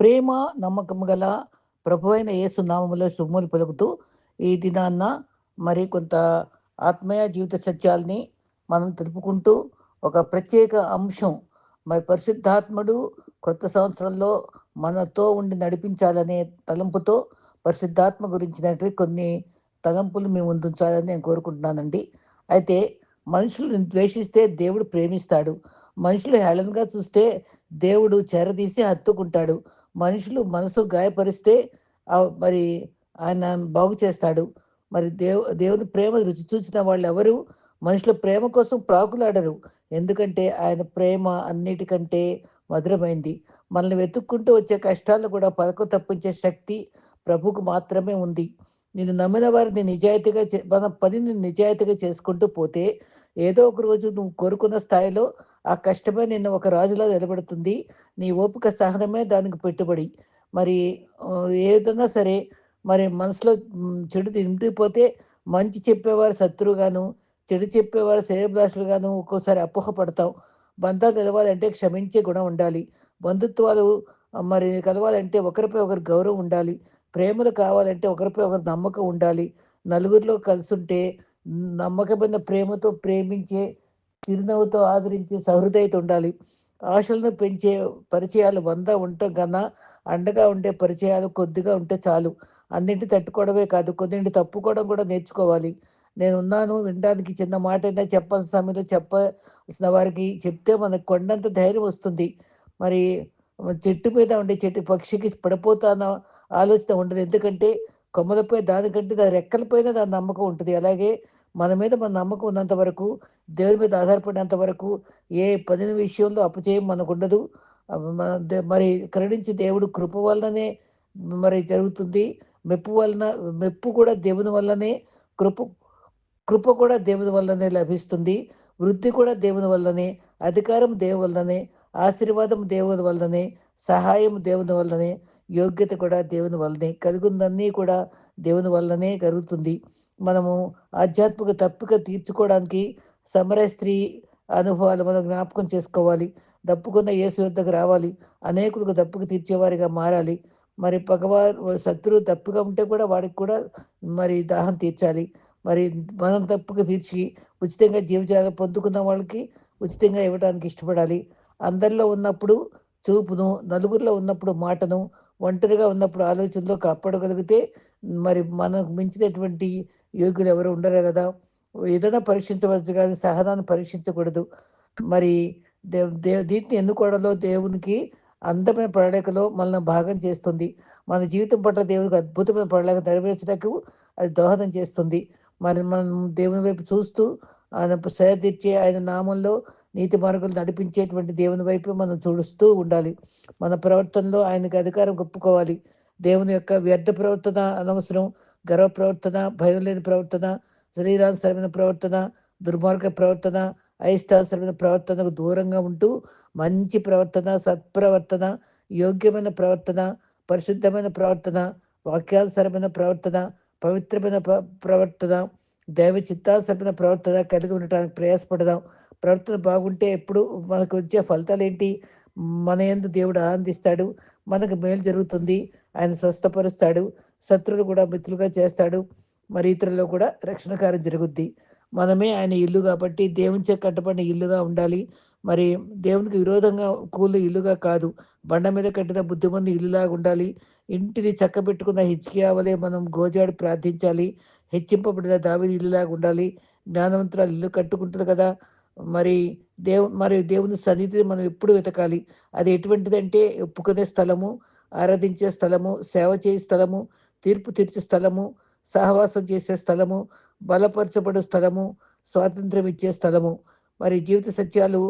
ప్రేమ నమ్మకము గల ప్రభు అయిన యేసు నామములో శుభములు పలుకుతూ ఈ దినాన్న మరి కొంత ఆత్మీయ జీవిత సత్యాల్ని మనం తెలుపుకుంటూ ఒక ప్రత్యేక అంశం మరి పరిశుద్ధాత్ముడు కొత్త సంవత్సరంలో మనతో ఉండి నడిపించాలనే తలంపుతో పరిశుద్ధాత్మ గురించినటువంటి కొన్ని తలంపులు మేము ఉంచాలని నేను కోరుకుంటున్నానండి. అయితే మనుషులను ద్వేషిస్తే దేవుడు ప్రేమిస్తాడు. మనుషులు హేళనగా చూస్తే దేవుడు చెరదీసి హత్తుకుంటాడు. మనుషులు మనసు గాయపరిస్తే మరి ఆయన బాగు చేస్తాడు. మరి దేవు దేవుని ప్రేమ రుచి చూసిన వాళ్ళు ఎవరు మనుషుల ప్రేమ కోసం ప్రాకులాడరు. ఎందుకంటే ఆయన ప్రేమ అన్నిటికంటే మధురమైంది. మనల్ని వెతుక్కుంటూ వచ్చే కష్టాలు కూడా పరకు తప్పించే శక్తి ప్రభుకు మాత్రమే ఉంది. నేను నమ్మిన వారిని నిజాయితీగా చే- మన పనిని నిజాయితీగా చేసుకుంటూ పోతే ఏదో ఒక రోజు నువ్వు కోరుకున్న స్థాయిలో ఆ కష్టమే నిన్ను ఒక రాజులా నిలబెడుతుంది. నీ ఓపిక సహనమే దానికి పెట్టుబడి. మరి ఏదైనా సరే మరి మనసులో చెడు నింపిపోతే మంచి చెప్పేవారు శత్రువుగాను చెడు చెప్పేవారు శ్రేయభిలాషులుగాను ఒక్కోసారి అపోహపడతాం బంధాలు నిలవాలంటే క్షమించే గుణం ఉండాలి. బంధుత్వాలు మరి కలవాలంటే ఒకరిపై ఒకరి గౌరవం ఉండాలి. ప్రేమలు కావాలంటే ఒకరిపై ఒకరి నమ్మకం ఉండాలి. నలుగురిలో కలిసి ఉంటే నమ్మకమైన ప్రేమతో ప్రేమించే చిరునవ్వుతో ఆదరించే సహృదయత ఉండాలి ఆశలను పెంచే పరిచయాలు వంద ఉండటం కన్నా అండగా ఉండే పరిచయాలు కొద్దిగా ఉంటే చాలు. అన్నింటి తట్టుకోవడమే కాదు కొన్నింటి తప్పుకోవడం కూడా నేర్చుకోవాలి. నేను ఉన్నాను వినడానికి చిన్న మాట అయినా చెప్పాల్సిన సమయంలో చెప్పాల్సిన వారికి చెప్తే మనకు కొండంత ధైర్యం వస్తుంది. మరి చెట్టు మీద ఉండే చెట్టు పక్షికి పడిపోతాన ఆలోచన ఉండదు. ఎందుకంటే కొమ్మలపై దానికంటే దాని రెక్కలపైన దాని నమ్మకం ఉంటుంది. అలాగే మన మీద మన నమ్మకం ఉన్నంత వరకు దేవుని మీద ఆధారపడినంత వరకు ఏ పదిన విషయంలో అపజయం మనకు ఉండదు మరి కరుణించి దేవుడు కృప వల్లనే మరి జరుగుతుంది. మెప్పు వలన మెప్పు కూడా దేవుని వల్లనే కృప కృప కూడా దేవుని వల్లనే లభిస్తుంది. వృద్ధి కూడా దేవుని వల్లనే అధికారం దేవుని వల్లనే ఆశీర్వాదం దేవుని వల్లనే సహాయం దేవుని వల్లనే యోగ్యత కూడా దేవుని వల్లనే కలుగుందన్నీ కూడా దేవుని వల్లనే కలుగుతుంది మనము ఆధ్యాత్మిక తప్పిక తీర్చుకోవడానికి సమర స్త్రీ అనుభవాలు మనం జ్ఞాపకం చేసుకోవాలి. దప్పుకున్న యేసు వద్దకు రావాలి. అనేకులకు దప్పుకు తీర్చేవారిగా మారాలి. మరి పగవారు శత్రువు తప్పుగా ఉంటే కూడా వాడికి కూడా మరి దాహం తీర్చాలి. మరి మనం తప్పుగా తీర్చి ఉచితంగా జీవజాగ పొందుకున్న వాళ్ళకి ఉచితంగా ఇవ్వడానికి ఇష్టపడాలి. అందరిలో ఉన్నప్పుడు చూపును నలుగురిలో ఉన్నప్పుడు మాటను ఒంటరిగా ఉన్నప్పుడు ఆలోచనలో కాపాడగలిగితే మరి మనకు మించినటువంటి యోగ్యులు ఎవరు ఉండరు కదా. ఏదైనా పరీక్షించవచ్చు కానీ సహనాన్ని పరీక్షించకూడదు. మరి దే దే దీన్ని ఎన్నుకోవడంలో దేవునికి అందమైన ప్రణాళికలో మనల్ని భాగం చేస్తుంది. మన జీవితం పట్ల దేవునికి అద్భుతమైన ప్రణాళిక నెరవేర్చడానికి అది దోహదం చేస్తుంది. మరి మనం దేవుని వైపు చూస్తూ ఆయన సేద తీర్చే ఆయన నామంలో నీతి మార్గాలు నడిపించేటువంటి దేవుని వైపు మనం చూడుస్తూ ఉండాలి. మన ప్రవర్తనలో ఆయనకి అధికారం ఒప్పుకోవాలి. దేవుని యొక్క వ్యర్థ ప్రవర్తన అనవసరం. గర్వ ప్రవర్తన భయం లేని ప్రవర్తన శరీరానుసరమైన ప్రవర్తన దుర్మార్గ ప్రవర్తన అయిష్టానుసరమైన ప్రవర్తనకు దూరంగా ఉంటూ మంచి ప్రవర్తన సత్ప్రవర్తన యోగ్యమైన ప్రవర్తన పరిశుద్ధమైన ప్రవర్తన వాక్యానుసరమైన ప్రవర్తన పవిత్రమైన ప్ర- ప్రవర్తన దైవ చిత్తానుసరమైన ప్రవర్తన కలిగి ఉండటానికి ప్రయాసపడదాం. ప్రవర్తన బాగుంటే ఎప్పుడు మనకు వచ్చే ఫలితాలు ఏంటి మన యందు దేవుడు ఆనందిస్తాడు. మనకు మేలు జరుగుతుంది. ఆయన స్వస్థపరుస్తాడు. శత్రువులు కూడా మిత్రులుగా చేస్తాడు. మరి ఇతరుల్లో కూడా రక్షణ కార్యం జరుగుద్ది. మనమే ఆయన ఇల్లు కాబట్టి దేవునిచే కట్టబడిన ఇల్లుగా ఉండాలి. మరి దేవునికి విరోధంగా కూలి ఇల్లుగా కాదు. బండ మీద కట్టిన బుద్ధిమంది ఇల్లులాగా ఉండాలి. ఇంటిని చక్కబెట్టుకున్న హిచ్కియా వలె మనం గోజాడి ప్రార్థించాలి. హెచ్చింపబడిన దావిది ఇల్లులాగా ఉండాలి. జ్ఞానవంతురాలు ఇల్లు కట్టుకుంటుంది కదా. మరి దేవు మరి దేవుని సన్నిధిని మనం ఎప్పుడు వెతకాలి? అది ఎటువంటిదంటే ఒప్పుకునే స్థలము ఆరాధించే స్థలము సేవ చేసే స్థలము తీర్పు తీర్చే స్థలము సహవాసం చేసే స్థలము బలపరచబడే స్థలము స్వాతంత్రం ఇచ్చే స్థలము. మరి జీవిత సత్యాలు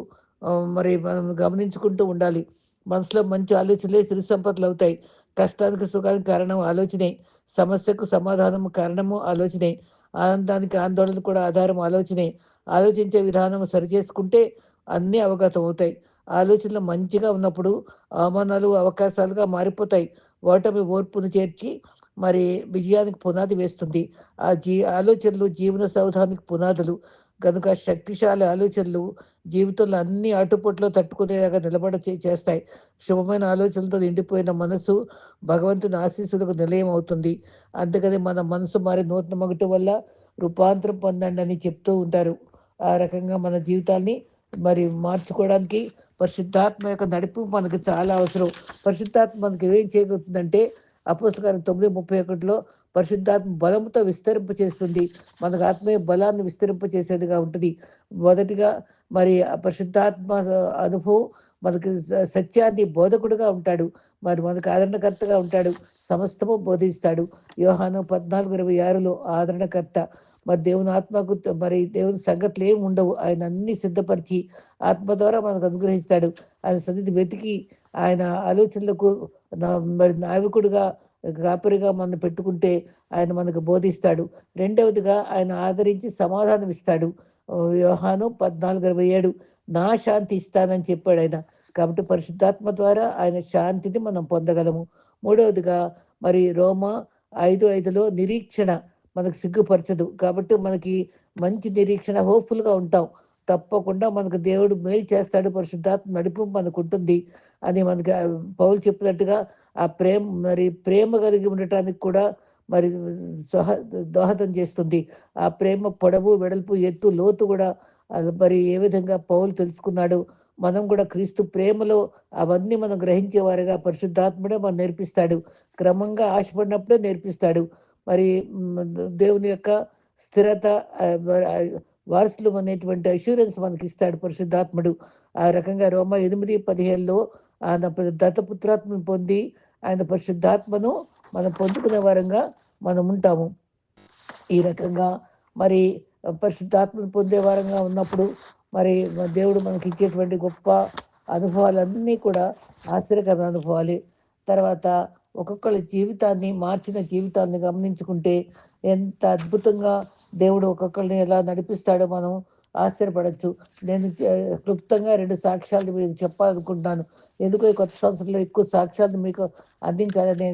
మరి మనం గమనించుకుంటూ ఉండాలి. మనసులో మంచి ఆలోచనలే తిరు సంపదలు అవుతాయి. కష్టానికి సుఖానికి కారణం ఆలోచనే. సమస్యకు సమాధానం కారణము ఆలోచనే. ఆనందానికి ఆందోళన కూడా ఆధారం ఆలోచనే. ఆలోచించే విధానం సరిచేసుకుంటే అన్నీ అవగతం అవుతాయి. ఆలోచనలు మంచిగా ఉన్నప్పుడు అవమానాలు అవకాశాలుగా మారిపోతాయి. ఓటమి ఓర్పును చేర్చి మరి విజయానికి పునాది వేస్తుంది. ఆ జీ ఆలోచనలు జీవన సౌధానికి పునాదులు. కనుక శక్తిశాలి ఆలోచనలు జీవితంలో అన్ని ఆటుపోట్లు తట్టుకునేలాగా నిలబడ చేస్తాయి. శుభమైన ఆలోచనలతో నిండిపోయిన మనసు భగవంతుని ఆశీస్సులకు నిలయం అవుతుంది. అందుకని మన మనసు మారి నూతన మగటి వల్ల రూపాంతరం పొందండి అని చెప్తూ ఉంటారు. ఆ రకంగా మన జీవితాన్ని మరి మార్చుకోవడానికి పరిశుద్ధాత్మ యొక్క నడిపు మనకు చాలా అవసరం. పరిశుద్ధాత్మ మనకి ఏం చేయగలుగుతుందంటే అపోస్తకారం తొమ్మిది ముప్పై ఒకటిలో పరిశుద్ధాత్మ బలంతో విస్తరింప చేస్తుంది. మనకు ఆత్మీయ బలాన్ని విస్తరింప చేసేదిగా ఉంటుంది. మొదటిగా మరి ఆ పరిశుద్ధాత్మ అనుభవం మనకి సత్యాన్ని బోధకుడుగా ఉంటాడు. మరి మనకు ఆదరణకర్తగా ఉంటాడు. సమస్తము బోధిస్తాడు. యోహాను పద్నాలుగు ఇరవై ఆరులో ఆదరణకర్త. మరి దేవుని ఆత్మకు మరి దేవుని సంగతులు ఏమి ఉండవు. ఆయన అన్ని సిద్ధపరిచి ఆత్మ ద్వారా మనకు అనుగ్రహిస్తాడు. ఆయన సన్నిధి వెతికి ఆయన ఆలోచనలకు మరి నావికుడుగా కాపరిగా మనం పెట్టుకుంటే ఆయన మనకు బోధిస్తాడు. రెండవదిగా ఆయన ఆదరించి సమాధానం ఇస్తాడు. వ్యవహాను పద్నాలుగు ఇరవై ఏడు నా శాంతి ఇస్తానని చెప్పాడు ఆయన. కాబట్టి పరిశుద్ధాత్మ ద్వారా ఆయన శాంతిని మనం పొందగలము. మూడవదిగా మరి రోమ ఐదు ఐదులో నిరీక్షణ మనకు సిగ్గుపరచదు. కాబట్టి మనకి మంచి నిరీక్షణ హోప్ఫుల్గా ఉంటాం. తప్పకుండా మనకు దేవుడు మేలు చేస్తాడు పరిశుద్ధాత్మ నడిపు మనకు ఉంటుంది అని మనకి పౌలు చెప్పినట్టుగా ఆ ప్రేమ మరి ప్రేమ కలిగి ఉండటానికి కూడా మరి సహ దోహదం చేస్తుంది. ఆ ప్రేమ పొడవు వెడల్పు ఎత్తు లోతు కూడా మరి ఏ విధంగా పౌలు తెలుసుకున్నాడు? మనం కూడా క్రీస్తు ప్రేమలో అవన్నీ మనం గ్రహించేవారుగా. పరిశుద్ధాత్ముడే మనం నేర్పిస్తాడు. క్రమంగా ఆశపడినప్పుడే నేర్పిస్తాడు. మరి దేవుని యొక్క స్థిరత వారసులు అనేటువంటి అష్యూరెన్స్ మనకి ఇస్తాడు పరిశుద్ధాత్ముడు. ఆ రకంగా రోమ ఎనిమిది పదిహేనులో ఆయన దత్తపుత్రాత్మను పొంది ఆయన పరిశుద్ధాత్మను మనం పొందుకునే వారంగా మనం ఉంటాము. ఈ రకంగా మరి పరిశుద్ధాత్మను పొందే వారంగా ఉన్నప్పుడు మరి దేవుడు మనకి ఇచ్చేటువంటి గొప్ప అనుభవాలన్నీ కూడా ఆశ్చర్యకరమైన అనుభవాలి. తర్వాత ఒక్కొక్కళ్ళ జీవితాన్ని మార్చిన జీవితాన్ని గమనించుకుంటే ఎంత అద్భుతంగా దేవుడు ఒక్కొక్కరిని ఎలా నడిపిస్తాడో మనం ఆశ్చర్యపడచ్చు. నేను క్లుప్తంగా రెండు సాక్ష్యాలు మీకు చెప్పాలనుకుంటున్నాను. ఎందుకు కొత్త సంవత్సరంలో ఎక్కువ సాక్ష్యాలు మీకు అందించాలనే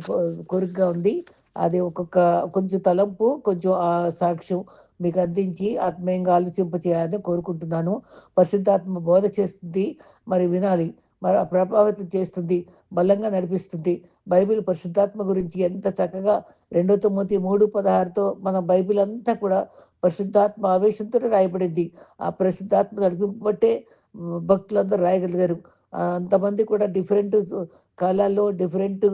కోరికగా ఉంది. అది ఒక్కొక్క కొంచెం తలంపు కొంచెం ఆ సాక్ష్యం మీకు అందించి ఆత్మీయంగా ఆలోచింప చేయాలని కోరుకుంటున్నాను. పరిశుద్ధాత్మ బోధ చేస్తుంది మరి వినాలి. మరి ప్రభావితం చేస్తుంది బలంగా నడిపిస్తుంది. బైబిల్ పరిశుద్ధాత్మ గురించి ఎంత చక్కగా రెండో తొమ్మిది మూడు పదహారుతో మన బైబిల్ అంతా కూడా పరిశుద్ధాత్మ ఆవేశంతో రాయబడింది. ఆ పరిశుద్ధాత్మ నడిపింపబట్టే భక్తులందరూ రాయగలిగారు. అంతమంది కూడా డిఫరెంట్ కాలాల్లో డిఫరెంట్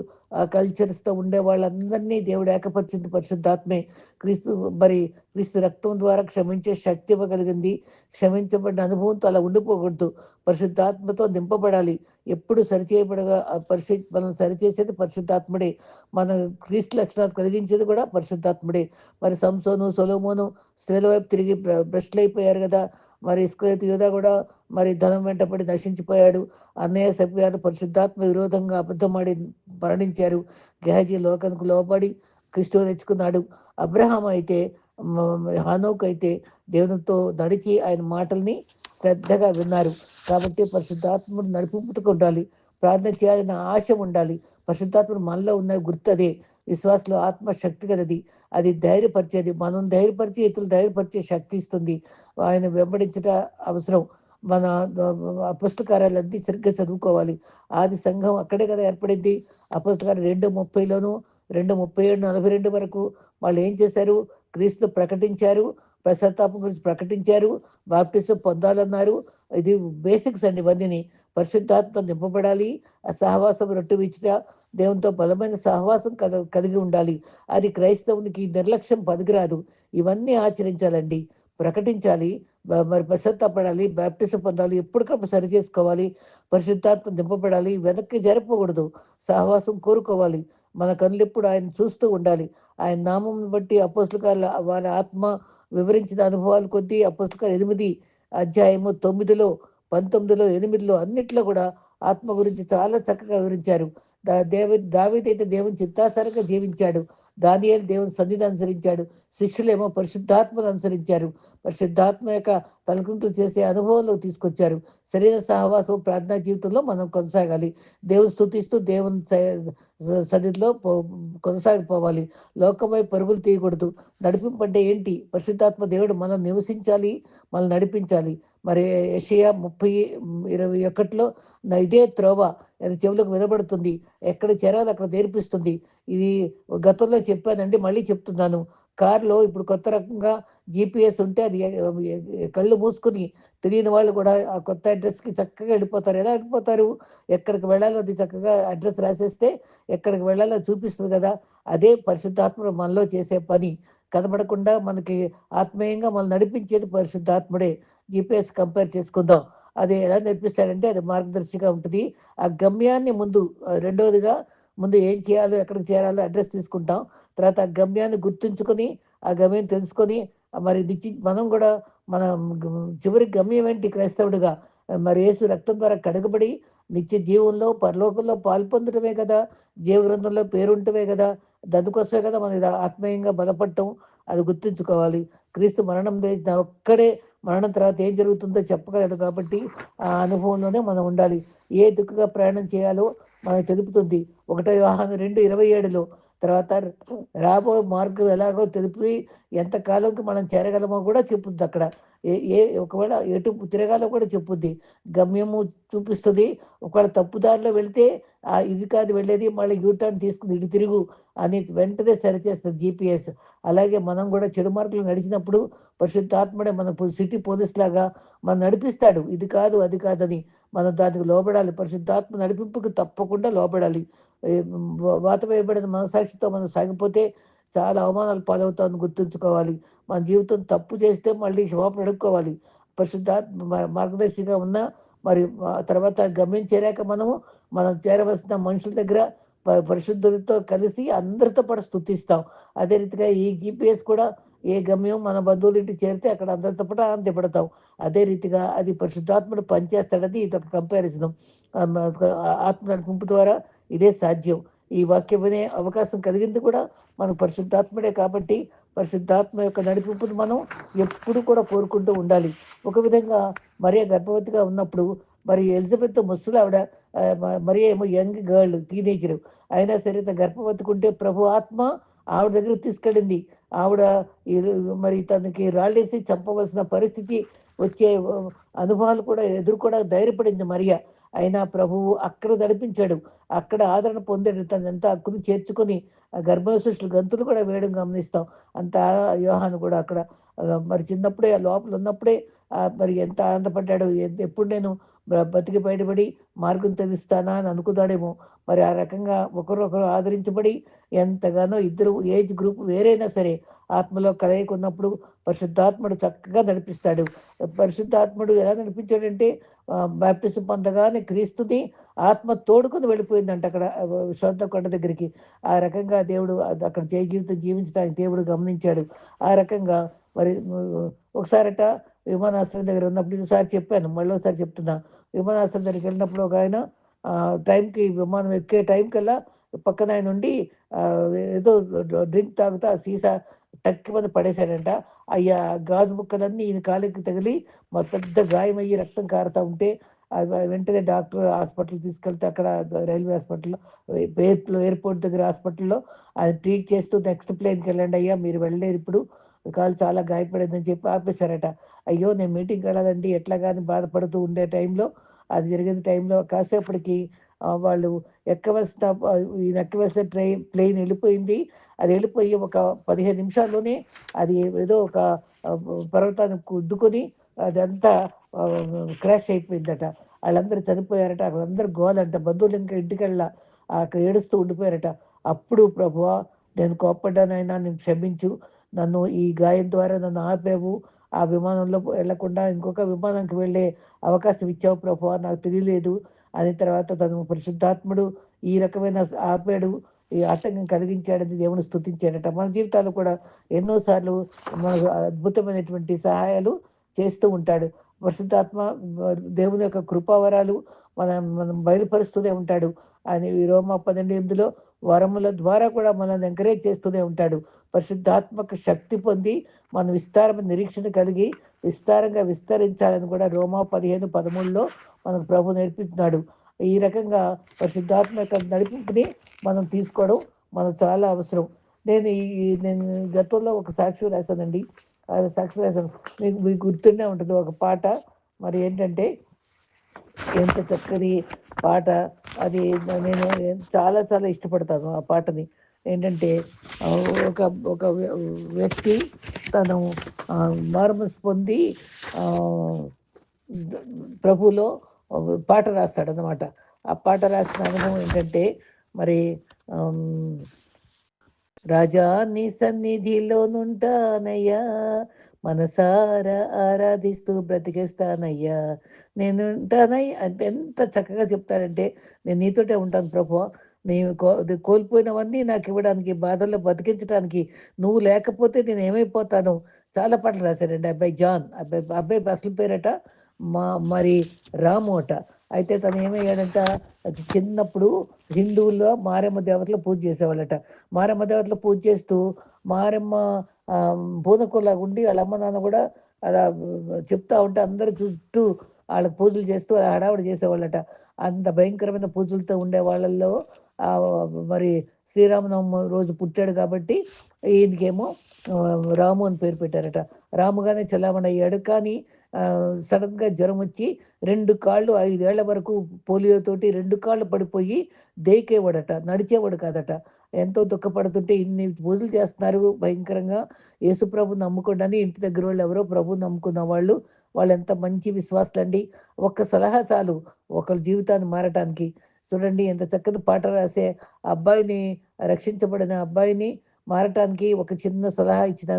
కల్చర్స్తో ఉండే వాళ్ళందరినీ దేవుడు ఏకపరిచింది పరిశుద్ధాత్మే. క్రీస్తు మరి క్రీస్తు రక్తం ద్వారా క్షమించే శక్తి ఇవ్వగలిగింది. క్షమించబడిన అనుభవంతో అలా ఉండిపోకూడదు. పరిశుద్ధాత్మతో నింపబడాలి. ఎప్పుడు సరిచేయబడగా పరిశు మనం సరిచేసేది పరిశుద్ధాత్ముడే. మన క్రీస్తు లక్షణాలు కలిగించేది కూడా పరిశుద్ధాత్ముడే. మరి సంసోను సొలోమోను స్త్రీల వైపు తిరిగి భ్రష్లు అయిపోయారు కదా. మరి ఇస్క్రేత్ యూదా కూడా మరి ధనం వెంటపడి నశించిపోయాడు. అన్నయ్య సభ్యాలు పరిశుద్ధాత్మ విరోధంగా అబద్ధమాడి మరణించారు. గెహజీ లోకానికి లోబడి క్రిస్టు తెచ్చుకున్నాడు. అబ్రహాం అయితే హానోక్ అయితే దేవునితో నడిచి ఆయన మాటల్ని శ్రద్ధగా విన్నారు. కాబట్టి పరిశుద్ధాత్ముడు నడిపింపుతూ ఉండాలి. ప్రార్థన చేయాలన్న ఆశ ఉండాలి. పరిశుద్ధాత్ముడు మనలో ఉన్న గుర్తదే. విశ్వాసలో ఆత్మశక్తి కలది అది ధైర్యపరిచేది. మనం ధైర్యపరిచి ఇతరులు ధైర్యపరిచే శక్తి ఇస్తుంది. ఆయన వెంబడించట అవసరం. మన పుస్తకాలన్నీ సరిగ్గా చదువుకోవాలి. ఆది సంఘం అక్కడే కదా ఏర్పడింది. అపుస్తకాలు రెండు ముప్పైలోను రెండు ముప్పై ఏడు నలభై రెండు వరకు వాళ్ళు ఏం చేశారు? క్రీస్తు ప్రకటించారు. పశ్చాత్తాపం గురించి ప్రకటించారు. బాప్టిస్ట్ పొందాలన్నారు. ఇది బేసిక్స్ అండి ఇవన్నీ పరిశుద్ధాత్మ నింపబడాలి. ఆ సహవాసం రొట్టు విచ్చిన దేవునితో బలమైన సహవాసం కలిగి ఉండాలి. అది క్రైస్తవునికి నిర్లక్ష్యం పదికిరాదు ఇవన్నీ ఆచరించాలండి. ప్రకటించాలి. మరి పశ్చాత్తాపడాలి బ్యాప్టిజం పొందాలి. ఎప్పటికప్పుడు సరి చేసుకోవాలి. పరిశుద్ధాత్మ నింపబడాలి. వెనక్కి జరపకూడదు. సహవాసం కోరుకోవాలి. మన కళ్ళు ఎప్పుడు ఆయన చూస్తూ ఉండాలి. ఆయన నామం బట్టి అపోస్తుల వారి ఆత్మ వివరించిన అనుభవాలు కొద్దీ అపోస్తుల ఎనిమిది అధ్యాయము తొమ్మిదిలో పంతొమ్మిదిలో ఎనిమిదిలో అన్నిట్లో కూడా ఆత్మ గురించి చాలా చక్కగా వివరించారు. దా దేవి దావిదైతే దేవుని చిత్తాసరంగా జీవించాడు. దానియేలు దేవుని సన్నిధి అనుసరించాడు. శిష్యులేమో పరిశుద్ధాత్మను అనుసరించారు. పరిశుద్ధాత్మ యొక్క తలకింతులు చేసే అనుభవంలో తీసుకొచ్చారు. శరీర సహవాసం ప్రార్థనా జీవితంలో మనం కొనసాగాలి. దేవుని స్థుతిస్తూ దేవుని సన్నిధిలో పో- కొనసాగిపోవాలి. లోకమై పరుగులు తీయకూడదు. నడిపింపు అంటే ఏంటి? పరిశుద్ధాత్మ దేవుడు మనం నివసించాలి మనం నడిపించాలి. మరి ఏషియా ముప్పై ఇరవై ఒకటిలో ఇదే త్రోవ అది చెవులకు వినబడుతుంది. ఎక్కడ చేరాలో అక్కడ నేర్పిస్తుంది. ఇది గతంలో చెప్పానండి మళ్ళీ చెప్తున్నాను. కారులో ఇప్పుడు కొత్త రకంగా జీపీఎస్ ఉంటే అది కళ్ళు మూసుకుని తెలియని వాళ్ళు కూడా ఆ కొత్త అడ్రస్కి చక్కగా వెళ్ళిపోతారు. ఎలా వెళ్ళిపోతారు? ఎక్కడికి వెళ్ళాలో అది చక్కగా అడ్రస్ రాసేస్తే ఎక్కడికి వెళ్ళాలో చూపిస్తుంది కదా. అదే పరిశుద్ధాత్మ మనలో చేసే పని. కనబడకుండా మనకి ఆత్మీయంగా మనం నడిపించేది పరిశుద్ధాత్ముడే. జీపీఎస్ కంపేర్ చేసుకుందాం. అది ఎలా నేర్పిస్తాడంటే అది మార్గదర్శిగా ఉంటుంది. ఆ గమ్యాన్ని ముందు రెండవదిగా ముందు ఏం చేయాలో ఎక్కడికి చేరాలో అడ్రస్ తీసుకుంటాం. తర్వాత ఆ గమ్యాన్ని గుర్తుంచుకొని ఆ గమ్యం తెలుసుకొని మరి నిత్య మనం కూడా మన చివరి గమ్యం ఏంటి క్రైస్తవుడిగా? మరి యేసు రక్తం ద్వారా కడగబడి నిత్య జీవంలో పరలోకంలో పాల్పొందడమే కదా? జీవ గ్రంథంలో పేరుంటమే కదా? దానికోసమే కదా మనం ఆత్మీయంగా బలపడటం. అది గుర్తుంచుకోవాలి. క్రీస్తు మరణం చేసిన ఒక్కడే మరణం తర్వాత ఏం జరుగుతుందో చెప్పగలడు కాబట్టి ఆ అనుభవంలోనే మనం ఉండాలి. ఏ దిక్కుగా ప్రయాణం చేయాలో మనకు తెలుపుతుంది. ఒకటో వివాహం రెండు ఇరవై ఏడులో తర్వాత రాబో మార్గం ఎలాగో తెలిపి ఎంత కాలంకి మనం చేరగలమో కూడా చెప్పుద్ది అక్కడ. ఏ ఏ ఒకవేళ ఎటు తిరగాలో కూడా చెప్పుద్ది. గమ్యము చూపిస్తుంది. ఒకవేళ తప్పుదారిలో వెళితే ఆ ఇది కాదు వెళ్ళేది మళ్ళీ యూటర్న్ తీసుకుని ఇటు తిరుగు అని వెంటనే సరిచేస్తుంది జీపీఎస్ అలాగే మనం కూడా చెడు మార్పులు నడిచినప్పుడు పరిశుద్ధాత్మడే మన సిటీ పోలీస్ లాగా మనం నడిపిస్తాడు. ఇది కాదు అది కాదని మనం దానికి లోబడాలి. పరిశుద్ధాత్మ నడిపింపుకు తప్పకుండా లోబడాలి. వాత వేయబడిన మనసాక్షితో మనం సాగిపోతే చాలా అవమానాలు పాలవుతామని గుర్తుంచుకోవాలి. మన జీవితం తప్పు చేస్తే మళ్ళీ క్షమాపణ అడుక్కోవాలి. పరిశుద్ధాత్మ మార్గదర్శిగా ఉన్న మరి తర్వాత గమ్యం చేరాక మనము మనం చేరవలసిన మనుషుల దగ్గర ప- పరిశుద్ధులతో కలిసి అందరితో పాటు స్థుతిస్తాం అదే రీతిగా ఈ జీపీఎస్ కూడా ఏ గమ్యం మన బంధువులు ఇంటి చేరితే అక్కడ అందరితో పాటు ఆనందపడతాం. అదే రీతిగా అది పరిశుద్ధాత్మను పనిచేస్తాడని ఇది ఒక కంపారిజన్ ఆత్మ నడిపింపు ద్వారా ఇదే సాధ్యం. ఈ వాక్యం వినే అవకాశం కలిగింది కూడా మనం పరిశుద్ధాత్ముడే కాబట్టి పరిశుద్ధాత్మ యొక్క నడిపింపును మనం ఎప్పుడు కూడా కోరుకుంటూ ఉండాలి. ఒక విధంగా మరియా గర్భవతిగా ఉన్నప్పుడు మరి ఎలిజబెత్ ముస్సులు ఆవిడ ఆ, ఏమో యంగ్ గర్ల్ టీనేజర్. అయినా సరే తన గర్భవతికుంటే ప్రభు ఆత్మ ఆవిడ దగ్గర తీసుకెళ్ళింది. ఆవిడ మరి తనకి రాళ్ళేసి చంపవలసిన పరిస్థితి వచ్చే అనుభవాలు కూడా ఎదుర్కోవడానికి ధైర్యపడింది మరియా. అయినా ప్రభువు అక్కడ నడిపించాడు. అక్కడ ఆదరణ పొందాడు. తనంతా హక్కును చేర్చుకొని గర్భ గర్భశిష్యులు గంతులు కూడా వేయడం గమనిస్తాం. అంత యోహాను కూడా అక్కడ మరి చిన్నప్పుడే ఆ లోపల ఉన్నప్పుడే మరి ఎంత ఆనందపడ్డాడు. ఎప్పుడు నేను బతికి బయటపడి మార్గం తెలుస్తానా అని అనుకున్నాడేమో. మరి ఆ రకంగా ఒకరొకరు ఆదరించబడి ఎంతగానో ఇద్దరు ఏజ్ గ్రూప్ వేరైనా సరే ఆత్మలో కలయిక ఉన్నప్పుడు పరిశుద్ధాత్ముడు చక్కగా నడిపిస్తాడు. పరిశుద్ధాత్ముడు ఎలా నడిపించాడంటే బ్యాప్టిజం పొందగానే క్రీస్తుని ఆత్మ తోడుకొని వెళ్ళిపోయిందంట అక్కడ శ్రద్ధ కొండ దగ్గరికి. ఆ రకంగా దేవుడు అది అక్కడ జయ జీవితం జీవించడానికి దేవుడు గమనించాడు. ఆ రకంగా మరి ఒకసారట విమానాశ్రయం దగ్గర ఉన్నప్పుడు ఒకసారి చెప్పాను మళ్ళీ ఒకసారి చెప్తున్నా. విమానాశ్రయం దగ్గరికి వెళ్ళినప్పుడు ఒక ఆయన టైంకి విమానం ఎక్కే టైం కల్లా పక్కన ఆయన ఉండి ఏదో డ్రింక్ తాగుతా సీసా టక్కి మీద పడేశాడంట. అయ్యా గాజు ముక్కలన్నీ ఈయన కాలికి తగిలి మా పెద్ద గాయమయ్యి రక్తం కారుతా ఉంటే అది వెంటనే డాక్టర్ హాస్పిటల్ తీసుకెళ్తే అక్కడ రైల్వే హాస్పిటల్లో ఎయిర్పో ఎయిర్పోర్ట్ దగ్గర హాస్పిటల్లో అది ట్రీట్ చేస్తూ నెక్స్ట్ ప్లేన్కి వెళ్ళండి అయ్యా మీరు వెళ్ళలేరు ఇప్పుడు. కాలు చాలా గాయపడిందని చెప్పి ఆపేశారట. అయ్యో నేను మీటింగ్కి వెళ్ళాలండి ఎట్లా కానీ బాధపడుతూ ఉండే టైంలో అది జరిగిన టైంలో కాసేపటికి వాళ్ళు ఎక్కవలసిన ఈయన ఎక్కవలసిన ట్రైన్ ప్లేన్ వెళ్ళిపోయింది. అది వెళ్ళిపోయి ఒక పదిహేను నిమిషాల్లోనే అది ఏదో ఒక పర్వతాన్ని గుద్దుకొని అదంతా క్రాష్ అయిపోయిందట. వాళ్ళందరూ చనిపోయారట. వాళ్ళందరూ గోలంట. బంధువులు ఇంకా ఇంటికెళ్ళ అక్కడ ఏడుస్తూ ఉండిపోయారట. అప్పుడు ప్రభువా నేను కోప్పడ్డానైనా నేను క్షమించు. నన్ను ఈ గాయం ద్వారా నన్ను ఆపావు. ఆ విమానంలో వెళ్ళకుండా ఇంకొక విమానానికి వెళ్ళే అవకాశం ఇచ్చావు ప్రభు. నాకు తెలియలేదు. అది తర్వాత తను పరిశుద్ధాత్ముడు ఈ రకమైన ఆపాడు ఈ ఆటంకం కలిగించాడని దేవుని స్థుతించాడట మన జీవితాలు కూడా ఎన్నోసార్లు మన అద్భుతమైనటువంటి సహాయాలు చేస్తూ ఉంటాడు. పరిశుద్ధాత్మ దేవుని యొక్క కృపావరాలు మనం మనం బయలుపరుస్తూనే ఉంటాడు. ఆయన ఈ రోమ పన్నెండు ఎనిమిదిలో వరముల ద్వారా కూడా మనల్ని ఎంకరేజ్ చేస్తూనే ఉంటాడు. పరిశుద్ధాత్మక శక్తి పొంది మనం విస్తారమైన నిరీక్షణ కలిగి విస్తారంగా విస్తరించాలని కూడా రోమా పదిహేను పదమూడులో మనకు ప్రభు నేర్పిస్తున్నాడు. ఈ రకంగా పరిశుద్ధాత్మ యొక్క నడిపింపుని మనం తీసుకోవడం మనకు చాలా అవసరం. నేను ఈ నేను గతంలో ఒక సాక్షి రాశానండి. ఆ సాక్షి రాశాను. మీకు మీకు గుర్తుండే ఉంటుంది ఒక పాట. మరి ఏంటంటే ఎంత చక్కని పాట. అది నేను చాలా చాలా ఇష్టపడతాను ఆ పాటని. ఏంటంటే ఒక ఒక వ్యక్తి తను మార్మస్ పొంది ప్రభులో పాట రాస్తాడు అనమాట ఆ పాట రాసిన అనుభవం ఏంటంటే మరి రాజా నీ సన్నిధిలోనుంటానయ్యా మనసారా ఆరాధిస్తూ బ్రతికేస్తానయ్యా నేను ఉంటానయ్యా అంటే ఎంత చక్కగా చెప్తాడంటే నేను నీతోటే ఉంటాను ప్రభు నేను కోల్పోయినవన్నీ నాకు ఇవ్వడానికి బాధల్లో బతికించడానికి నువ్వు లేకపోతే నేను ఏమైపోతాను? చాలా పాటలు రాశాడండి అబ్బాయి జాన్. అబ్బాయి అబ్బాయి అసలు పేరట మా మరి రాము అట. అయితే తను ఏమయ్యాడంట? చిన్నప్పుడు హిందువుల్లో మారమ్మ దేవతలు పూజ చేసేవాళ్ళట. మారమ్మ దేవతలు పూజ చేస్తూ మారమ్మ బోధకులాగా ఉండి వాళ్ళ అమ్మ నాన్న కూడా అలా చెప్తా ఉంటే అందరు చుట్టూ వాళ్ళకి పూజలు చేస్తూ హడావుడి చేసేవాళ్ళట. అంత భయంకరమైన పూజలతో ఉండే వాళ్ళల్లో మరి శ్రీరామనవమి రోజు పుట్టాడు కాబట్టి ఈయనకేమో రాము అని పేరు పెట్టారట. రాముగానే చలామణి అయ్యాడు. కానీ సడన్గా జ్వరం వచ్చి రెండు కాళ్ళు ఐదేళ్ళ వరకు పోలియోతోటి రెండు కాళ్ళు పడిపోయి దేకేవాడట నడిచేవాడు కాదట. ఎంతో దుఃఖపడుతుంటే ఇన్ని పూజలు చేస్తున్నారు. భయంకరంగా యేసుప్రభు నమ్ముకోండి ఇంటి దగ్గర వాళ్ళు ఎవరో ప్రభు నమ్ముకున్న వాళ్ళు వాళ్ళు ఎంత మంచి విశ్వాసులండి. ఒక్క సలహా చాలు ఒకళ్ళ జీవితాన్ని మారటానికి. చూడండి ఎంత చక్కని పాట రాసే అబ్బాయిని రక్షించబడిన అబ్బాయిని మారటానికి ఒక చిన్న సలహా ఇచ్చిన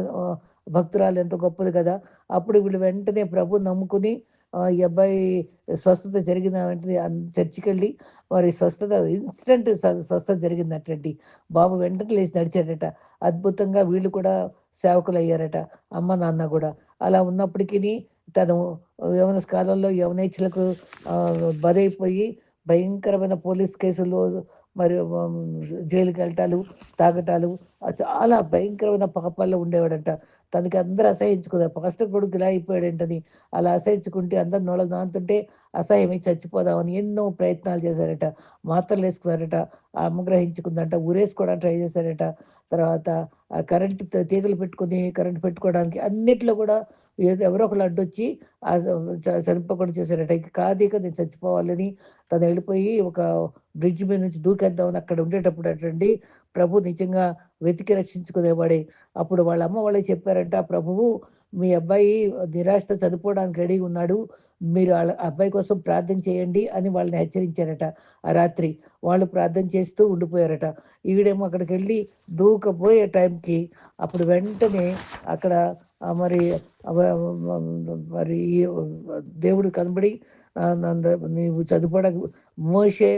భక్తురాలు ఎంత గొప్పది కదా. అప్పుడు వీళ్ళు వెంటనే ప్రభు నమ్ముకుని ఈ అబ్బాయి స్వస్థత జరిగిన వెంటనే చర్చికి వెళ్ళి వారి స్వస్థత ఇన్స్టెంట్ స్వస్థత జరిగిందటండి. బాబు వెంటనే లేచి నడిచాడట. అద్భుతంగా వీళ్ళు కూడా సేవకులు అయ్యారట అమ్మ నాన్న కూడా. అలా ఉన్నప్పటికీ తను యవన కాలంలో యవనేచ్చులకు బదైపోయి భయంకరమైన పోలీస్ కేసులు మరి జైలుకి వెళ్ళటాలు తాగటాలు చాలా భయంకరమైన పాపాల్లో ఉండేవాడంట. తనకి అందరూ అసహించుకున్నారు. పాస్టర్ కొడుకు ఇలా అయిపోయాడేంటని. అలా అసహించుకుంటే అందరు నోళ్ళ దాంతుంటే అసహ్యమై చచ్చిపోదామని ఎన్నో ప్రయత్నాలు చేశారట. మాత్రలు వేసుకున్నారట. అనుగ్రహించుకుందంట ఊరేసుకోవడానికి ట్రై చేశారట. తర్వాత కరెంటు తీగలు పెట్టుకుని కరెంటు పెట్టుకోవడానికి అన్నిట్లో కూడా ఎవరో ఒకళ్ళు అడ్డొచ్చి చనిపోకుండా చేశారట. కాదు ఇక నేను చచ్చిపోవాలని. తను వెళ్ళిపోయి ఒక బ్రిడ్జ్ మీద నుంచి దూకేద్దామని అక్కడ ఉండేటప్పుడు అటండి ప్రభు నిజంగా వెతికి రక్షించుకునేవాడే. అప్పుడు వాళ్ళ అమ్మ వాళ్ళే చెప్పారంట ప్రభువు మీ అబ్బాయి నిరాశతో చనిపోవడానికి రెడీగా ఉన్నాడు మీరు వాళ్ళ అబ్బాయి కోసం ప్రార్థన చేయండి అని వాళ్ళని హెచ్చరించారట. ఆ రాత్రి వాళ్ళు ప్రార్థన చేస్తూ ఉండిపోయారట. ఈవిడేమో అక్కడికి వెళ్ళి దూకపోయే టైంకి అప్పుడు వెంటనే అక్కడ మరి మరి దేవుడు కనబడి నీవు చదువుకోవడానికి మోసే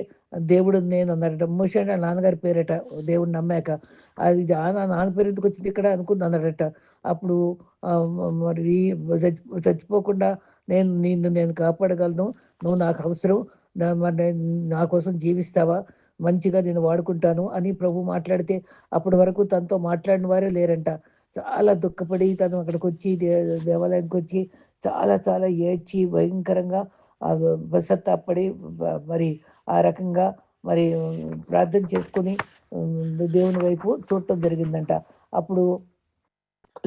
దేవుడు నేను అన్నారట. మోసే అంటే నాన్నగారి పేరట దేవుడు నమ్మాక. అది నాన్న పేరు ఎందుకు వచ్చింది ఇక్కడ అనుకుంది అన్నాడట. అప్పుడు మరి చచ్చి చచ్చిపోకుండా నేను నిన్ను నేను కాపాడగలను. నువ్వు నాకు అవసరం. మరి నా కోసం జీవిస్తావా? మంచిగా నేను వాడుకుంటాను అని ప్రభు మాట్లాడితే అప్పటి వరకు తనతో మాట్లాడిన వారే లేరంట. చాలా దుఃఖపడి తను అక్కడికి వచ్చి దేవాలయానికి వచ్చి చాలా చాలా ఏడ్చి భయంకరంగా బసత్తాపడి మరి ఆ రకంగా మరి ప్రార్థన చేసుకుని దేవుని వైపు చూడటం జరిగిందంట. అప్పుడు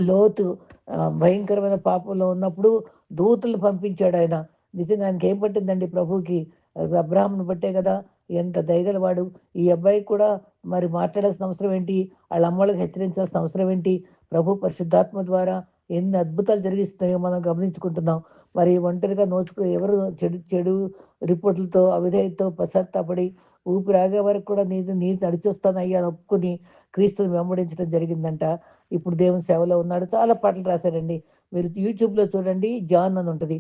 లోతు భయంకరమైన పాపంలో ఉన్నప్పుడు దూతలు పంపించాడు ఆయన. నిజంగా ఆయనకి ఏం పట్టిందండి ప్రభుకి అబ్రాహ్మను బట్టే కదా ఎంత దయగలవాడు. ఈ అబ్బాయి కూడా మరి మాట్లాడాల్సిన అవసరం ఏంటి? వాళ్ళ అమ్మవాళ్ళకి హెచ్చరించాల్సిన అవసరం ఏంటి? ప్రభు పరిశుద్ధాత్మ ద్వారా ఎన్ని అద్భుతాలు జరిగిస్తున్నాయో మనం గమనించుకుంటున్నాం. మరి ఒంటరిగా నోచుకు ఎవరు చెడు చెడు రిపోర్టులతో అవిధేయతో పశ్చాత్తాపడి ఊపిరాగే వరకు కూడా నీ నీ నడిచొస్తానయ్యా అని ఒప్పుకుని క్రీస్తుని వెంబడించడం జరిగిందంట. ఇప్పుడు దేవుని సేవలో ఉన్నాడు. చాలా పాటలు రాశారండి. మీరు యూట్యూబ్లో చూడండి. జాన్ అని ఉంటుంది.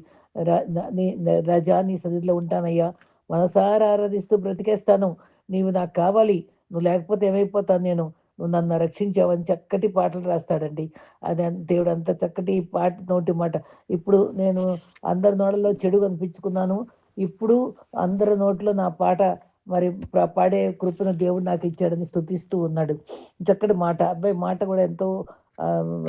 రజా నీ సన్నిధిలో ఉంటానయ్యా. మనసారా ఆరాధిస్తూ బ్రతికేస్తాను. నీవు నాకు కావాలి. నువ్వు లేకపోతే ఏమైపోతాను నేను? నువ్వు నన్ను రక్షించావని చక్కటి పాటలు రాస్తాడండి. అది దేవుడు అంత చక్కటి పాట నోటి మాట. ఇప్పుడు నేను అందరి నోడల్లో చెడు కనిపించుకున్నాను. ఇప్పుడు అందరి నోట్లో నా పాట మరి ప్ర- పాడే కృపను దేవుడు నాకు ఇచ్చాడని స్థుతిస్తూ ఉన్నాడు. చక్కటి మాట. అబ్బాయి మాట కూడా ఎంతో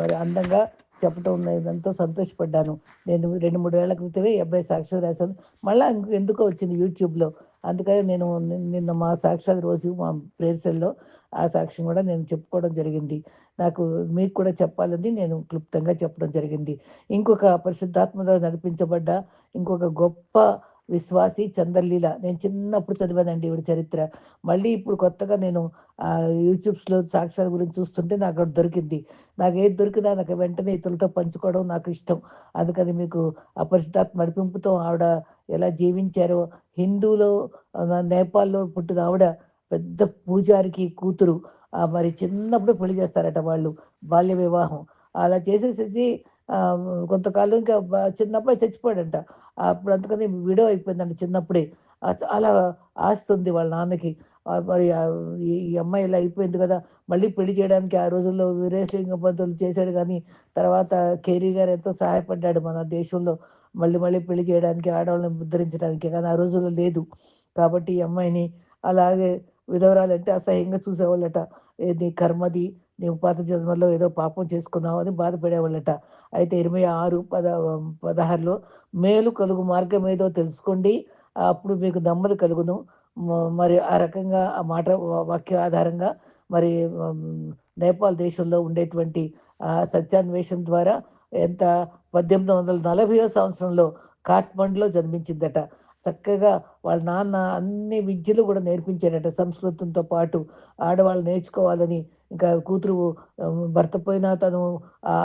మరి అందంగా చెప్పటం ఎంతో సంతోషపడ్డాను. నేను రెండు మూడు ఏళ్ళ క్రితమే ఈ అబ్బాయి సాక్ష్యం రాశాను. మళ్ళీ ఎందుకో వచ్చింది యూట్యూబ్లో. అందుకని నేను నిన్న- మా సాక్షాత్ రోజు మా ప్రేర్సల్లో ఆ సాక్ష్యం కూడా నేను చెప్పుకోవడం జరిగింది. నాకు మీకు కూడా చెప్పాలని నేను క్లుప్తంగా చెప్పడం జరిగింది. ఇంకొక పరిశుద్ధాత్మ ద్వారా నడిపించబడ్డ ఇంకొక గొప్ప విశ్వాసి చంద్రలీల. నేను చిన్నప్పుడు చదివానండి ఈవిడ చరిత్ర. మళ్ళీ ఇప్పుడు కొత్తగా నేను యూట్యూబ్స్లో సాక్ష్యాల గురించి చూస్తుంటే నాకు అక్కడ దొరికింది. నాకు ఏది దొరికినా నాకు వెంటనే ఇతరులతో పంచుకోవడం నాకు ఇష్టం. అందుకని మీకు ఆ నడిపింపుతో ఆవిడ ఎలా జీవించారో హిందూలో నేపాల్లో పుట్టిన ఆవిడ పెద్ద పూజారికి కూతురు. మరి చిన్నప్పుడు పెళ్ళి చేస్తారట వాళ్ళు. బాల్య వివాహం. అలా చేసేసేసి కొంతకాలం ఇంకా బ- చిన్నప్పుడు చచ్చిపోయాడంట. అప్పుడు అందుకని విడో అయిపోయిందంట చిన్నప్పుడే. చాలా ఆస్తి ఉంది వాళ్ళ నాన్నకి. మరి ఈ ఈ అమ్మాయి ఇలా అయిపోయింది కదా మళ్ళీ పెళ్ళి చేయడానికి ఆ రోజుల్లో వీరేశలింగ పంతులు చేశాడు కానీ తర్వాత కేరీ గారు ఎంతో సహాయపడ్డాడు మన దేశంలో. మళ్ళీ మళ్ళీ పెళ్ళి చేయడానికి ఆడవాళ్ళని ముద్రించడానికి కానీ ఆ రోజుల్లో లేదు. కాబట్టి ఈ అమ్మాయిని అలాగే విధవరాలంటే అసహ్యంగా చూసేవాళ్ళట. ఏది కర్మది నీవు పాత జన్మలో ఏదో పాపం చేసుకున్నావు అని బాధపడేవాళ్ళట. అయితే ఇరవై ఆరు పద పదహారులో మేలు కలుగు మార్గం ఏదో తెలుసుకోండి అప్పుడు మీకు నెమ్మది కలుగును. మరి ఆ రకంగా ఆ మాట వాక్య ఆధారంగా మరి నేపాల్ దేశంలో ఉండేటువంటి ఆ సత్యాన్వేషణ ద్వారా ఎంత పద్దెనిమిది వందల నలభై సంవత్సరంలో కాఠ్మండ్లో జన్మించిందట. చక్కగా వాళ్ళ నాన్న అన్ని విద్యలు కూడా నేర్పించారట సంస్కృతంతో పాటు. ఆడవాళ్ళు నేర్చుకోవాలని ఇంకా కూతురు భర్త పోయినా తను ఆ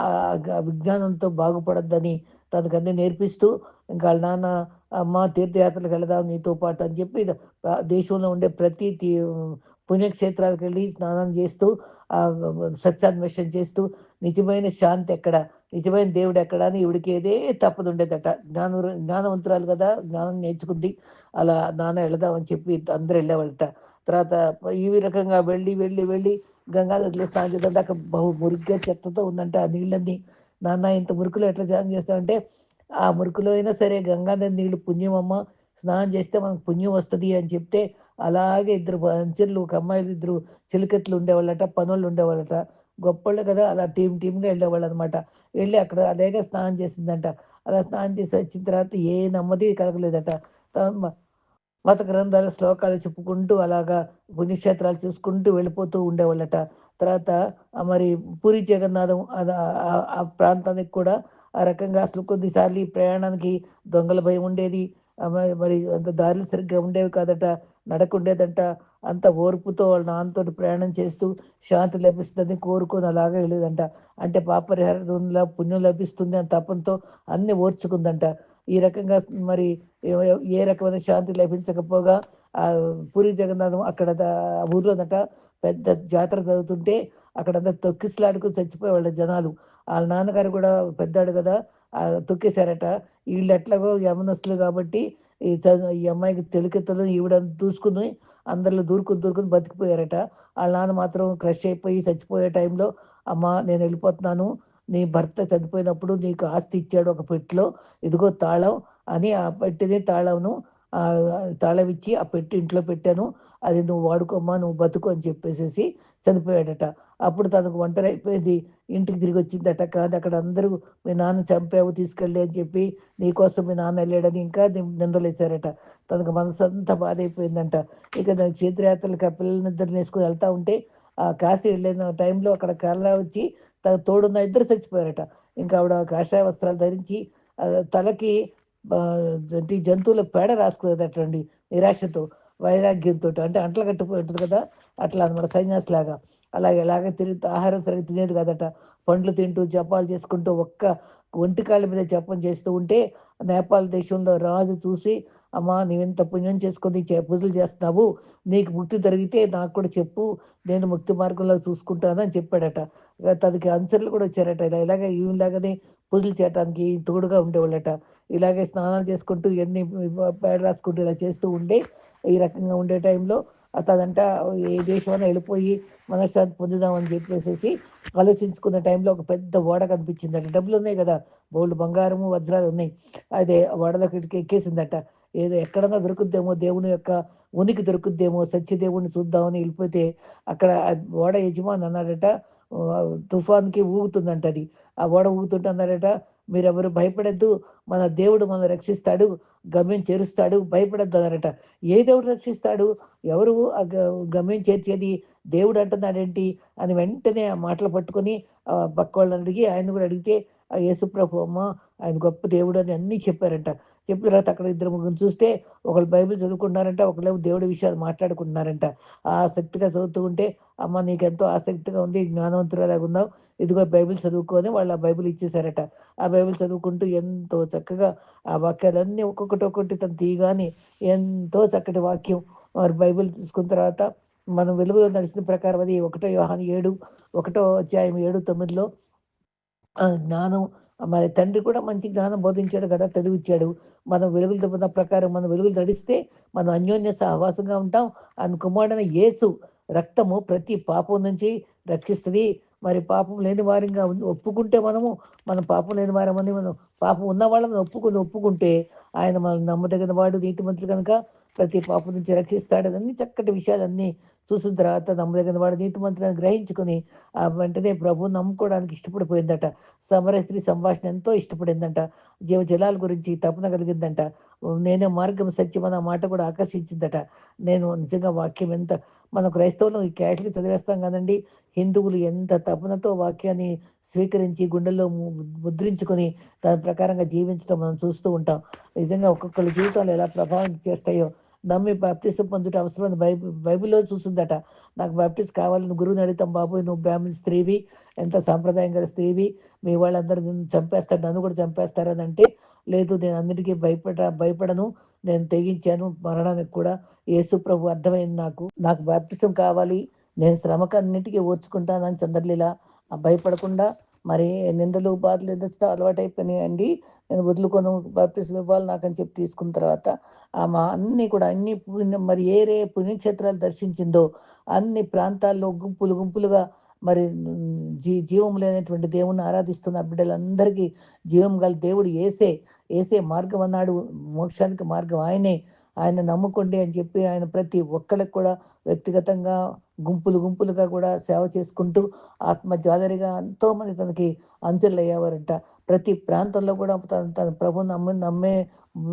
విజ్ఞానంతో బాగుపడద్దని తనకు అన్నీ నేర్పిస్తూ ఇంకా వాళ్ళ నాన్న అమ్మ తీర్థయాత్రలకు వెళదాం నీతో పాటు అని చెప్పి దేశంలో ఉండే ప్రతి తీ- పుణ్యక్షేత్రాలకు వెళ్ళి స్నానం చేస్తూ సత్యాన్వేషణ చేస్తూ నిజమైన శాంతి ఎక్కడ? నిజమైన దేవుడు ఎక్కడ? అని ఈవిడికి ఏదే తప్పదు ఉండేదట. జ్ఞాన జ్ఞానవంతురాలు కదా జ్ఞానం నేర్చుకుంది. అలా నాన్న వెళదామని చెప్పి అందరూ వెళ్ళేవాళ్ళట. తర్వాత ఈ రకంగా వెళ్ళి వెళ్ళి వెళ్ళి గంగా నదిలో స్నానం చేద్దాం అక్కడ బహు మురిగ్గా చెత్తతో ఉందంట ఆ నీళ్ళన్నీ. నాన్న ఇంత మురుకులో ఎట్లా స్నానం చేస్తామంటే ఆ మురుకులో అయినా సరే గంగా నది నీళ్ళు పుణ్యం అమ్మ. స్నానం చేస్తే మనకు పుణ్యం వస్తుంది అని చెప్తే అలాగే ఇద్దరు పంచర్లు ఒక అమ్మాయిలు ఇద్దరు చిలికట్లు ఉండేవాళ్ళట పనులు ఉండేవాళ్ళట. గొప్పళ్ళు కదా అలా టీం టీంగా వెళ్ళేవాళ్ళు అనమాట వెళ్ళి అక్కడ అదేగా స్నానం చేసిందంట. అలా స్నానం చేసి వచ్చిన తర్వాత ఏ నెమ్మది కలగలేదట. త- మ- మత గ్రంథాల శ్లోకాలు చెప్పుకుంటూ అలాగా పుణ్యక్షేత్రాలు చూసుకుంటూ వెళ్ళిపోతూ ఉండేవాళ్ళట. తర్వాత మరి పూరి జగన్నాథం అది ఆ- ప్రాంతానికి కూడా ఆ రకంగా అసలు కొద్దిసార్లు ఈ ప్రయాణానికి దొంగల భయం ఉండేది. మరి మరి అంత దారులు సరిగ్గా ఉండేవి కాదట నడక ఉండేదంట అంత ఓర్పుతో వాళ్ళ నాన్నతో ప్రయాణం చేస్తూ శాంతి లభిస్తుందని కోరుకొని అలాగే వెళ్ళేదంట. అంటే పాపరిహారంలో పుణ్యం లభిస్తుంది అని తపంతో అన్ని ఓర్చుకుందంట. ఈ రకంగా మరి ఏ- ఏ రకమైన శాంతి లభించకపోగా ఆ పూరి జగన్నాథం అక్కడ ఊర్లోనట పెద్ద జాతర జరుగుతుంటే అక్కడంతా తొక్కిసలాడుకు చచ్చిపోయేవాళ్ళ జనాలు. వాళ్ళ నాన్నగారు కూడా పెద్దాడు కదా ఆ తొక్కేశారట. వీళ్ళు ఎట్లాగో యమనస్తులు కాబట్టి ఈ ఈ అమ్మాయికి తెలికెత్తలు ఈవిడ దూసుకుని అందరిలో దూరుకుని దూరుకుని బతికిపోయారట. వాళ్ళ నాన్న మాత్రం క్రష్ అయిపోయి చచ్చిపోయే టైంలో అమ్మ నేను వెళ్ళిపోతున్నాను. నీ భర్త చనిపోయినప్పుడు నీకు ఆస్తి ఇచ్చాడు ఒక పెట్టిలో ఇదిగో తాళం అని ఆ పెట్టిని తాళంను తాళం ఇచ్చి ఆ పెట్టి ఇంట్లో పెట్టాను అది నువ్వు వాడుకోమ్మా నువ్వు బతుకు అని చెప్పేసేసి చనిపోయాడట. అప్పుడు తనకు ఒంటరి అయిపోయింది ఇంటికి తిరిగి వచ్చిందట కాదు అక్కడ అందరూ మీ నాన్న చంపావు తీసుకెళ్ళి అని చెప్పి నీకోసం మీ నాన్న వెళ్ళాడని ఇంకా నిందలేశారట. తనకు మనసు అంతా బాధ అయిపోయిందంట ఇక దాని చేతిరాత్రలకు ఆ పిల్లల్నిద్దరిని వేసుకుని వెళ్తా ఉంటే ఆ కాశీ వెళ్ళిన టైంలో అక్కడ కర్ర వచ్చి తోడున్న ఇద్దరు చచ్చిపోయారట. ఇంకా ఆవిడ కాషాయ వస్త్రాలు ధరించి తలకి జంతువుల పేడ రాసుకునేదటండి నిరాశతో వైరాగ్యంతో అంటే అంటలు కట్టిపోయి ఉంటుంది కదా అట్లా అనమాట సైన్యాస్ లాగా అలాగే ఎలాగే తిరుగుతూ ఆహారం సరిగ్గా తినేది కదట. పండ్లు తింటూ జపాలు చేసుకుంటూ ఒక్క ఒంటి కాళ్ళ మీద జపం చేస్తూ ఉంటే నేపాల్ దేశంలో రాజు చూసి అమ్మా నీవెంత పుణ్యం చేసుకొని చే- పూజలు చేస్తున్నావు నీకు ముక్తి దొరికితే నాకు కూడా చెప్పు నేను ముక్తి మార్గంలో చూసుకుంటాను అని చెప్పాడట. తనకి అనుసరులు కూడా వచ్చారట. ఇలా ఇలాగే ఈలాగనే పూజలు చేయడానికి తోడుగా ఉండేవాళ్ళట. ఇలాగే స్నానాలు చేసుకుంటూ ఎన్ని పేడ రాసుకుంటూ ఇలా చేస్తూ ఉండే ఈ రకంగా ఉండే టైంలో అతనంట ఏ దేశమైనా వెళ్ళిపోయి మనశ్శాంతి పొందుదామని చెప్పేసి ఆలోచించుకున్న టైంలో ఒక పెద్ద ఓడ కనిపించిందట. డబ్బులు ఉన్నాయి కదా బోల్డ్ బంగారము వజ్రాలు ఉన్నాయి. అదే ఆ ఓడలోకి ఎక్కేసిందట. ఏదో ఎక్కడన్నా దొరుకుద్దేమో దేవుని యొక్క ఉనికి దొరుకుద్దేమో సత్యదేవుడిని చూద్దామని వెళ్ళిపోతే అక్కడ ఓడ యజమాని అన్నాడట తుఫాన్కి ఊగుతుందంట అది. ఆ ఓడ ఊగుతుంటే అన్నాడట మీరెవరు భయపడద్దు మన దేవుడు మనం రక్షిస్తాడు గమ్యం చేరుస్తాడు భయపడద్దు అన్నారట ఏ దేవుడు రక్షిస్తాడు? ఎవరు ఆ గమ్యం చేర్చేది? దేవుడు అంటున్నాడేంటి? అని వెంటనే ఆ మాటలు పట్టుకొని పక్క వాళ్ళని అడిగి ఆయన కూడా అడిగితే యేసుప్రభు అమ్మ ఆయన గొప్ప దేవుడు అని అన్నీ చెప్పారంట. చెప్పిన తర్వాత అక్కడ ఇద్దరు ముగ్గురు చూస్తే ఒకళ్ళు బైబిల్ చదువుకుంటున్నారంట ఒకళ్ళేమో దేవుడి విషయాలు మాట్లాడుకుంటున్నారంట. ఆసక్తిగా చదువుతూ ఉంటే అమ్మ నీకెంతో ఆసక్తిగా ఉంది జ్ఞానవంతురాలాగా ఉన్నావు ఇదిగో బైబిల్ చదువుకొని వాళ్ళు ఆ బైబిల్ ఇచ్చేశారట. ఆ బైబిల్ చదువుకుంటూ ఎంతో చక్కగా ఆ వాక్యాలన్నీ ఒక్కొక్కటి ఒక్కొక్కటి తను తీయగానే ఎంతో చక్కటి వాక్యం వారు బైబిల్ తీసుకున్న తర్వాత మనం వెలుగులో నడిచిన ప్రకారం అది ఒకటో యోహాన్ ఏడు ఒకటో అధ్యాయం ఏడు తొమ్మిదిలో జ్ఞానం మరి తండ్రి కూడా మంచి జ్ఞానం బోధించాడు కదా చదివిచ్చాడు. మనం వెలుగులు తప్పున్న ప్రకారం మనం వెలుగులు నడిస్తే మనం అన్యోన్య సహవాసంగా ఉంటాం. అని కుమారుడైన యేసు రక్తము ప్రతి పాపం నుంచి రక్షిస్తుంది. మరి పాపం లేని వారిగా ఒప్పుకుంటే మనము మన పాపం లేని వారమని మనం పాపం ఉన్న వాళ్ళని ఒప్పుకొని ఒప్పుకుంటే ఆయన మనం నమ్మదగిన వాడు నీతిమంతుడు కనుక ప్రతి పాప నుంచి రక్షిస్తాడని చక్కటి విషయాలన్నీ చూసిన తర్వాత నమ్మదగిన వాడు నీతిమంతులను గ్రహించుకుని ఆ వెంటనే ప్రభు నమ్ముకోవడానికి ఇష్టపడిపోయిందట. సమర స్త్రీ సంభాషణ ఎంతో ఇష్టపడిందంట. జీవ జలాల గురించి తపన కలిగిందంట. నేనే మార్గం సత్యం అన్న మాట కూడా ఆకర్షించిందట. నేను నిజంగా వాక్యం ఎంత మన క్రైస్తవులు ఈ క్యాష్కి చదివేస్తాం కదండి. హిందువులు ఎంత తపనతో వాక్యాన్ని స్వీకరించి గుండెల్లో ముద్రించుకొని దాని ప్రకారంగా జీవించడం మనం చూస్తూ ఉంటాం. నిజంగా ఒక్కొక్కరి జీవితాలు ఎలా ప్రభావం చేస్తాయో నమ్మి బాప్టిజం పొందుట అవసరం బైబిల్ బైబిల్లో చూసిందట నాకు బాప్టిస్ కావాలని గురువుని అడుగుతాం బాబు నువ్వు బ్రాహ్మణ స్త్రీవి ఎంత సాంప్రదాయం గల స్త్రీవి మీ వాళ్ళందరూ నిన్ను చంపేస్తారు నన్ను కూడా చంపేస్తారని అంటే లేదు నేను అందరికీ భయపడ భయపడను నేను తెగించాను మరణానికి కూడా. యేసు ప్రభు అర్థమైంది నాకు. నాకు బాప్టిజం కావాలి నేను శ్రమకన్నిటికీ ఓర్చుకుంటానని చంద్రలీల భయపడకుండా మరి నిందలు బాధలు ఎందుకు అలవాటైపోయినాయండి. నేను వదులుకొని బాప్టిజం ఇవ్వాలి నాకని చెప్పి తీసుకున్న తర్వాత ఆమె అన్నీ కూడా అన్ని మరి ఏ రే పుణ్యక్షేత్రాలు దర్శించిందో అన్ని ప్రాంతాల్లో గుంపులు గుంపులుగా మరి జీ జీవం లేనటువంటి దేవుణ్ణి ఆరాధిస్తున్న బిడ్డలందరికీ జీవం గల దేవుడు ఏసే ఏసే మార్గం అన్నాడు. మోక్షానికి మార్గం ఆయనే. ఆయన నమ్ముకోండి అని చెప్పి ఆయన ప్రతి ఒక్కరికి కూడా వ్యక్తిగతంగా గుంపులు గుంపులుగా కూడా సేవ చేసుకుంటూ ఆత్మ జాలరిగా ఎంతోమంది తనకి అంచెలు అయ్యేవారంట ప్రతి ప్రాంతంలో కూడా తన తన ప్రభు నమ్మి నమ్మే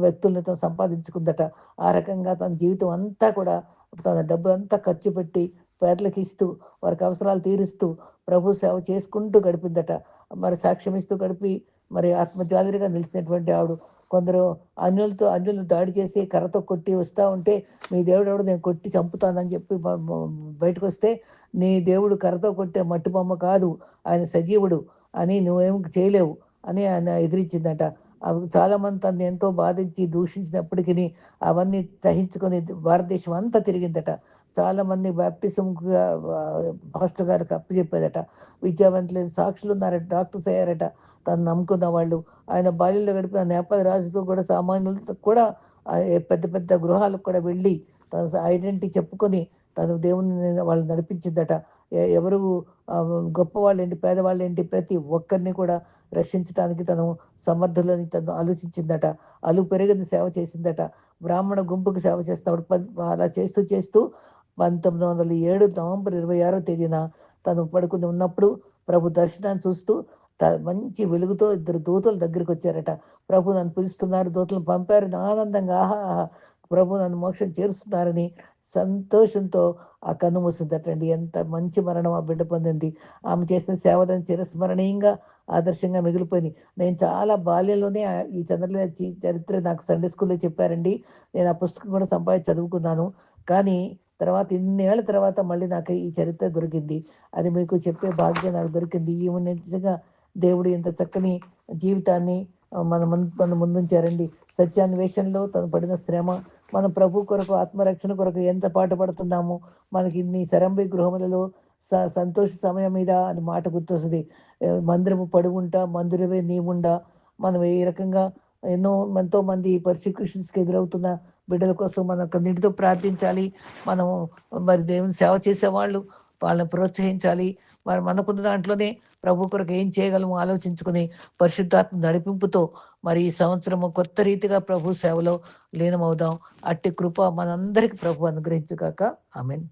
వ్యక్తుల్ని తను సంపాదించుకుందట. ఆ రకంగా తన జీవితం అంతా కూడా తన డబ్బు అంతా ఖర్చు పెట్టి పేదలకు ఇస్తూ వారికి అవసరాలు తీరుస్తూ ప్రభు సేవ చేసుకుంటూ గడిపిందట. మరి సాక్ష్యం ఇస్తూ గడిపి మరి ఆత్మజాలిగా నిలిచినటువంటి ఆవిడ కొందరు అన్యులతో అన్యులను దాడి చేసి కర్రతో కొట్టి వస్తూ ఉంటే మీ దేవుడు ఎవడు నేను కొట్టి చంపుతానని చెప్పి బయటకు వస్తే నీ దేవుడు కర్రతో కొట్టే మట్టి బొమ్మ కాదు. ఆయన సజీవుడు అని నువ్వేం చేయలేవు అని ఆయన ఎదిరించిందట. అవి చాలామంది తను ఎంతో బాధించి దూషించినప్పటికీ అవన్నీ సహించుకొని భారతదేశం అంతా తిరిగిందట. చాలామంది బ్యాప్టిజం పాస్టర్ గారికి అప్పు చెప్పేదట విద్యావంతులైన సాక్షులు ఉన్నారట డాక్టర్స్ అయ్యారట. తను నమ్ముకున్న వాళ్ళు ఆయన బాల్యంలో గడిపిన నేపాల రాజుతో కూడా సామాన్యులతో కూడా పెద్ద పెద్ద గృహాలకు కూడా వెళ్ళి తన ఐడెంటిటీ చెప్పుకొని తను దేవుని వాళ్ళు నడిపించిందట. ఎవరు గొప్పవాళ్ళు ఏంటి పేదవాళ్ళు ఏంటి ప్రతి ఒక్కరిని కూడా రక్షించడానికి తను సమర్థులని తను ఆలోచించిందట. అలు పెరిగింది సేవ చేసిందట. బ్రాహ్మణ గుంపుకు సేవ చేస్తాడు అలా చేస్తూ చేస్తూ పంతొమ్మిది వందల ఏడు నవంబర్ ఇరవై ఆరో తేదీన తను పడుకుని ఉన్నప్పుడు ప్రభు దర్శనాన్ని చూస్తూ మంచి వెలుగుతో ఇద్దరు దూతలు దగ్గరికి వచ్చారట. ప్రభు నన్ను పిలుస్తున్నారు దూతలు పంపారు ఆనందంగా ఆహా ప్రభు నన్ను మోక్షం చేరుస్తున్నారని సంతోషంతో ఆ కన్ను మూసిందటండి. ఎంత మంచి మరణం ఆ బిడ్డ పొందింది. ఆమె చేసిన సేవలను చిరస్మరణీయంగా ఆదర్శంగా మిగిలిపోయింది నేను చాలా బాల్యంలోనే ఈ చంద్రలే చరిత్ర నాకు సండే స్కూల్లో చెప్పారండి. నేను ఆ పుస్తకం కూడా సంపాదించి చదువుకున్నాను. కానీ తర్వాత ఇన్నేళ్ళ తర్వాత మళ్ళీ నాకు ఈ చరిత్ర దొరికింది. అది మీకు చెప్పే భాగ్యం నాకు దొరికింది. ఈమె నిజంగా దేవుడు ఇంత చక్కని జీవితాన్ని మన ముందు ముందుంచారండి. సత్యాన్వేషణలో తను పడిన శ్రమ మన ప్రభు కొరకు ఆత్మరక్షణ కొరకు ఎంత పాటు పడుతున్నాము మనకి ఇన్ని సరంభి గృహములలో స సంతోష సమయం మీద అని మాట గుర్తొస్తుంది. మందిరము పడుగుంటా మందిరమే నీవుండా మనం ఏ రకంగా ఎన్నో ఎంతో మంది పర్సిక్యూషన్స్కి ఎదురవుతున్న బిడ్డల కోసం మనం నీటితో ప్రార్థించాలి. మనం మరి దేవుని సేవ చేసేవాళ్ళు వాళ్ళని ప్రోత్సహించాలి. మరి మనకున్న దాంట్లోనే ప్రభు కొరకు ఏం చేయగలము ఆలోచించుకుని పరిశుద్ధాత్మ నడిపింపుతో మరి ఈ సంవత్సరము కొత్త రీతిగా ప్రభు సేవలో లీనమవుదాం. అట్టి కృప మనందరికి ప్రభు అనుగ్రహించుగాక. ఆమెన్.